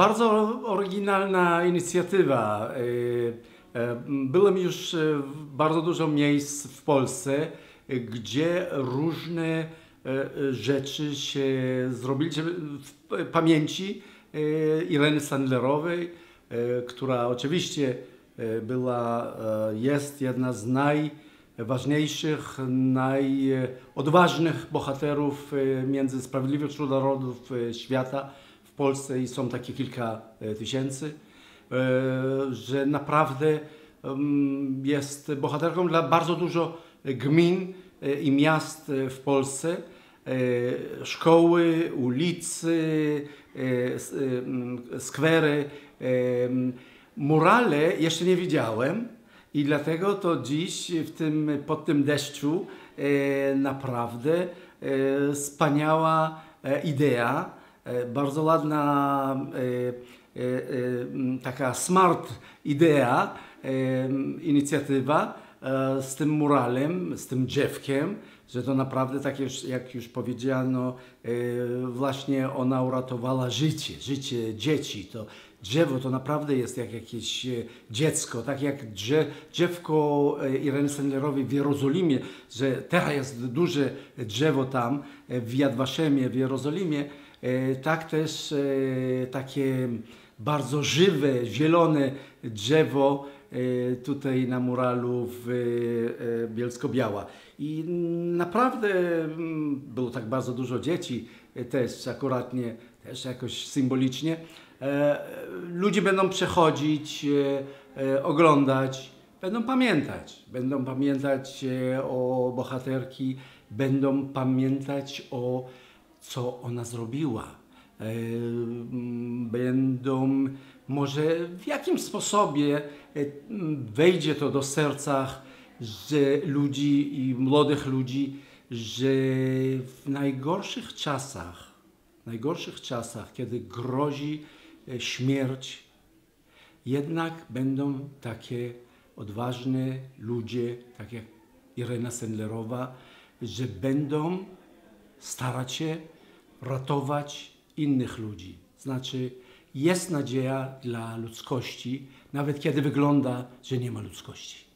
Bardzo oryginalna inicjatywa. E, e, Byłem już w bardzo dużo miejsc w Polsce, gdzie różne rzeczy się zrobili żeby w pamięci Ireny Sandlerowej, która oczywiście była, jest jedna z najważniejszych, najodważnych bohaterów między sprawiedliwych wśród narodów świata Polsce i są takie kilka e, tysięcy, e, że naprawdę jest bohaterką dla bardzo dużo gmin e, i miast w Polsce. Szkoły, ulicy, skwery. Murale jeszcze nie widziałem i dlatego to dziś w tym, pod tym deszczu naprawdę wspaniała idea, bardzo ładna e, e, e, taka smart idea, e, inicjatywa e, z tym muralem, z tym drzewkiem, że to naprawdę, tak już, jak już powiedziano, e, właśnie ona uratowała życie, życie dzieci. To drzewo to naprawdę jest jak jakieś e, dziecko, tak jak drze, drzewko e, Ireny Sendlerowej w Jerozolimie, że teraz jest duże drzewo tam e, w Yad Vashemie w Jerozolimie, e, tak też e, takie bardzo żywe, zielone drzewo e, tutaj na muralu w e, Bielsko-Biała. I naprawdę mm, było tak bardzo dużo dzieci e, też akuratnie, też jakoś symbolicznie. E, Ludzie będą przechodzić, e, e, oglądać, będą pamiętać. Będą pamiętać e, o bohaterki, będą pamiętać o co ona zrobiła. E, Będą może w jakim sposobie e, wejdzie to do serca że ludzi i młodych ludzi, że w najgorszych czasach, w najgorszych czasach, kiedy grozi e, śmierć, jednak będą takie odważne ludzie, tak jak Irena Sendlerowa, że będą starać się ratować innych ludzi. Znaczy, jest nadzieja dla ludzkości, nawet kiedy wygląda, że nie ma ludzkości.